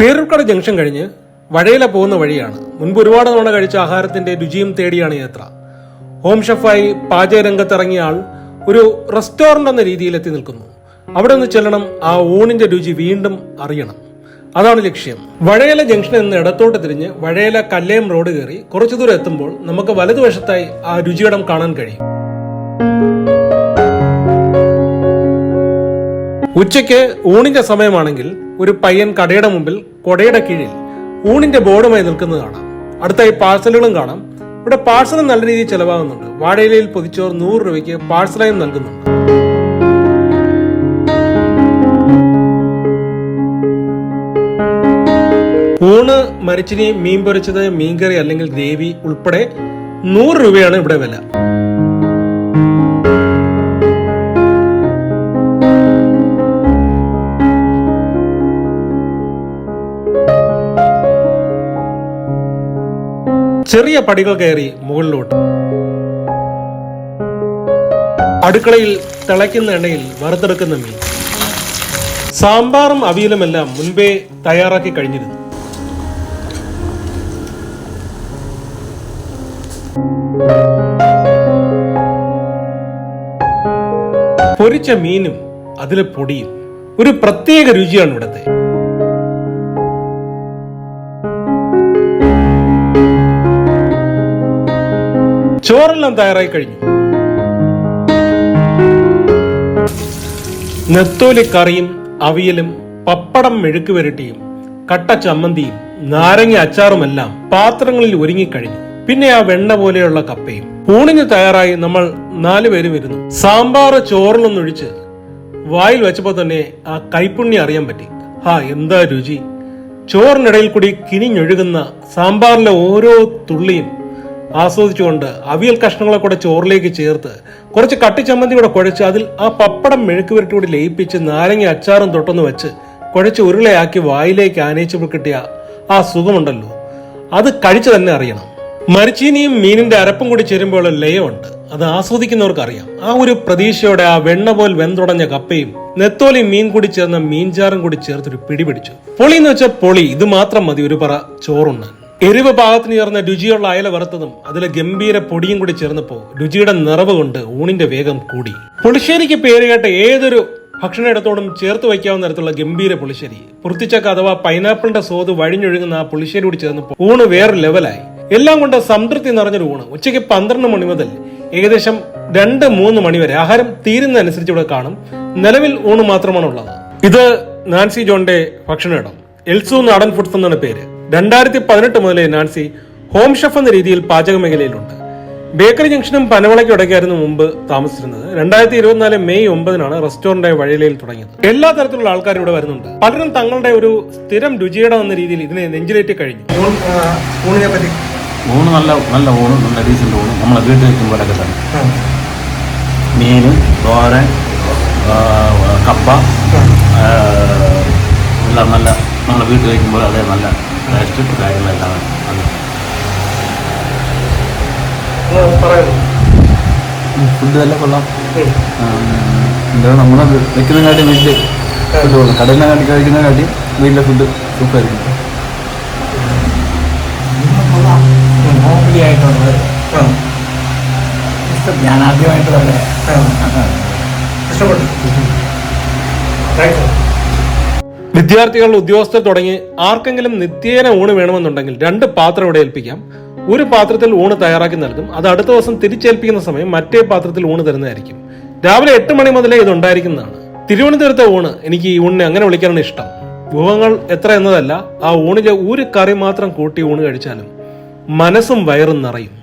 Peroorkada junction കഴിഞ്ഞ് വഴയില പോകുന്ന വഴിയാണ്. മുൻപ് ഒരുപാട് തവണ കഴിച്ച ആഹാരത്തിന്റെ രുചിയും തേടിയാണ് യാത്ര. ഹോം ഷെഫായി പാചക രംഗത്തിറങ്ങിയ ആൾ ഒരു റെസ്റ്റോറന്റ് എന്ന രീതിയിൽ എത്തി നിൽക്കുന്നു. അവിടെ നിന്ന് ചെല്ലണം ആ ഊണിന്റെ രുചി വീണ്ടും അറിയണം. അതാണ് ലക്ഷ്യം. വഴയില ജംഗ്ഷൻ നിന്ന് ഇടത്തോട്ട് തിരിഞ്ഞ് വഴയില കല്ലയം റോഡ് കയറി കുറച്ചു ദൂരം എത്തുമ്പോൾ നമുക്ക് വലതുവശത്തായി ആ രുചിയിടം കാണാൻ കഴിയും. ഉച്ചയ്ക്ക് ഊണിന്റെ സമയമാണെങ്കിൽ ഒരു പയ്യൻ കടയുടെ മുമ്പിൽ കൊടയുടെ കീഴിൽ ഊണിന്റെ ബോർഡുമായി നിൽക്കുന്നത് കാണാം അടുത്തായി പാഴ്സലുകളും കാണാം. ഇവിടെ പാഴ്സലും നല്ല രീതിയിൽ ചെലവാകുന്നുണ്ട്. വാഴയിലയിൽ പൊതിച്ചോർ നൂറ് രൂപയ്ക്ക് പാഴ്സലായും നൽകുന്നുണ്ട്. ഊണ് മരിച്ചിനി മീൻ പൊരിച്ചത് മീൻകറി അല്ലെങ്കിൽ ഗ്രേവി ഉൾപ്പെടെ നൂറ് രൂപയാണ് ഇവിടെ വില. ചെറിയ പടികൾ കയറി മുകളിലോട്ട്. അടുക്കളയിൽ തിളയ്ക്കുന്ന എണ്ണയിൽ വറുത്തെടുക്കുന്ന മീൻ. സാമ്പാറും അവിയലുമെല്ലാം മുൻപേ തയ്യാറാക്കി കഴിഞ്ഞിരുന്നു. പൊരിച്ച മീനും അതിലെ പൊടിയും ഒരു പ്രത്യേക രുചിയാണ് ഇവിടുത്തെ. ചോറെല്ലാം തയ്യാറായി കഴിഞ്ഞു. നെത്തോലി കറിയും അവിയലും പപ്പടം മെഴുക്ക് വരട്ടിയും കട്ട ചമ്മന്തിയും നാരങ്ങ അച്ചാറുമെല്ലാം പാത്രങ്ങളിൽ ഒരുങ്ങിക്കഴിഞ്ഞു പിന്നെ ആ വെണ്ണ പോലെയുള്ള കപ്പയും. ഊണിന് തയ്യാറായി നമ്മൾ നാലുപേരും ഇരുന്നു സാമ്പാർ ചോറിലൊന്നൊഴിച്ച് വായിൽ വെച്ചപ്പോൾ തന്നെ ആ കൈപ്പുണ്യം അറിയാൻ പറ്റി. ഹാ എന്താ രുചി? ചോറിനിടയിൽ കൂടി കിനിഞ്ഞൊഴുകുന്ന സാമ്പാറിലെ ഓരോ തുള്ളിയും ആസ്വദിച്ചുകൊണ്ട് അവിയൽ കഷ്ണങ്ങളെ കൂടെ ചോറിലേക്ക് ചേർത്ത് കുറച്ച് കട്ടിച്ചമ്മന്തി കൂടെ കുഴച്ച് അതിൽ ആ പപ്പടം മെഴുക്ക് വരട്ടി കൂടി ലയിപ്പിച്ച് നാരങ്ങ അച്ചാറും തൊട്ടൊന്ന് വെച്ച് കുഴച്ച് ഉരുളയാക്കി വായിലേക്ക് ആനയിച്ചപ്പോൾ കിട്ടിയ ആ സുഖമുണ്ടല്ലോ. അത് കഴിച്ചു തന്നെ അറിയണം. മരിച്ചീനിയും മീനിന്റെ അരപ്പും കൂടി ചേരുമ്പോൾ ലയമുണ്ട്. അത് ആസ്വദിക്കുന്നവർക്ക് അറിയാം ആ ഒരു പ്രതീക്ഷയോടെ ആ വെണ്ണ പോൽ വെന്തുടഞ്ഞ കപ്പയും നെത്തോലി മീൻ കൂടി ചേർന്ന മീൻചാറും കൂടി ചേർത്തൊരു പിടി പിടിച്ചു. പൊളി എന്ന് വെച്ചാൽ പൊളി ഇത് മാത്രം മതി ഒരു പറ ചോറുണ്ണാൻ. എരിവ് പാകത്തിന് ചേർന്ന രുചിയുള്ള അയല വറുത്തതും അതിലെ ഗംഭീര പൊടിയും കൂടി ചേർന്നപ്പോ രുചിയുടെ നിറവ് കൊണ്ട് ഊണിന്റെ വേഗം കൂടി. പുളിശ്ശേരിക്ക് പേര് കേട്ട ഏതൊരു ഭക്ഷണ ഇടത്തോടും ചേർത്ത് വയ്ക്കാവുന്ന തരത്തിലുള്ള ഗംഭീര പുളിശ്ശേരി. പുറത്തിച്ചക്ക അഥവാ പൈനാപ്പിളിന്റെ സ്വാദ് വഴിഞ്ഞൊഴുകുന്ന ആ പുളിശ്ശേരി കൂടി ചേർന്നപ്പോൾ ഊണ് വേറെ ലെവലായി. എല്ലാം കൊണ്ട് സംതൃപ്തി നിറഞ്ഞൊരു ഊണ്. ഉച്ചയ്ക്ക് പന്ത്രണ്ട് മണി മുതൽ ഏകദേശം രണ്ട് മൂന്ന് മണി വരെ ആഹാരം തീരുന്നതനുസരിച്ച് ഇവിടെ കാണും. നിലവിൽ ഊണ് മാത്രമാണ് ഉള്ളത് ഇത് നാൻസി ജോണിന്റെ ഭക്ഷണ ഇടം. എൽസു നാടൻ ഫുഡ്സ് എന്നാണ് പേര്. രണ്ടായിരത്തി പതിനെട്ട് മുതലേ നാൻസി ഹോം ഷെഫ് എന്ന രീതിയിൽ പാചക മേഖലയിലുണ്ട്. ബേക്കറി ജംഗ്ഷനും പനവളയ്ക്കും ഇടയ്ക്കായിരുന്നു മുമ്പ് താമസിച്ചിരുന്നത്. രണ്ടായിരത്തി ഇരുപത്തിനാല് മെയ് ഒമ്പതിനാണ് റെസ്റ്റോറന്റായി വഴിയിലയിൽ തുടങ്ങിയത്. എല്ലാ തരത്തിലുള്ള ആൾക്കാരും ഇവിടെ വരുന്നുണ്ട്. പലരും തങ്ങളുടെ ഒരു സ്ഥിരം രുചിയുടെ എന്ന രീതിയിൽ ഇതിനെ നെഞ്ചിലേറ്റി കഴിഞ്ഞു. ഊണിനെ പറ്റി? ഊണ് നല്ല നല്ല ഊണ് നല്ല ഡീസന്റ് ഊണ്. നമ്മളെ വീട്ടിൽ വെക്കുമ്പോഴൊക്കെ തന്നെ. മീനും തോരൻ കപ്പ എല്ലാം നല്ല നമ്മളെ വീട്ടിൽ വയ്ക്കുമ്പോൾ അതേ നല്ല ടേസ്റ്റ് കാര്യങ്ങളെല്ലാം നല്ല ഫുഡ് എല്ലാം കൊള്ളാം. എന്താ നമ്മൾ വെക്കുന്നതിനാട്ടി വീട്ടിൽ ഫുഡ് കൊള്ളാം കടലിനെ കാട്ടി കഴിക്കുന്ന കാട്ടി വീട്ടിലെ ഫുഡ് സൂപ്പറായിരിക്കും. ഞാൻ ആദ്യമായിട്ട് തന്നെ ഞാൻ ആദ്യമായിട്ട് പറയാം വിദ്യാർത്ഥികൾ ഉദ്യോഗസ്ഥർ തുടങ്ങി ആർക്കെങ്കിലും നിത്യേന ഊണ് വേണമെന്നുണ്ടെങ്കിൽ രണ്ട് പാത്രം ഇവിടെ ഏൽപ്പിക്കാം. ഒരു പാത്രത്തിൽ ഊണ് തയ്യാറാക്കി നൽകും. അത് അടുത്ത ദിവസം തിരിച്ചേൽപ്പിക്കുന്ന സമയം മറ്റേ പാത്രത്തിൽ ഊണ് തരുന്നതായിരിക്കും. രാവിലെ എട്ട് മണി മുതലേ ഇത് ഉണ്ടായിരിക്കുന്നതാണ്. തിരുവനന്തപുരത്തെ ഊണ് എനിക്ക് ഈ ഊണിനെ അങ്ങനെ വിളിക്കാനാണ് ഇഷ്ടം. വിഭവങ്ങൾ എത്ര എന്നതല്ല ആ ഊണിലെ ഒരു കറി മാത്രം കൂട്ടി ഊണ് കഴിച്ചാലും മനസ്സും വയറും നിറയും.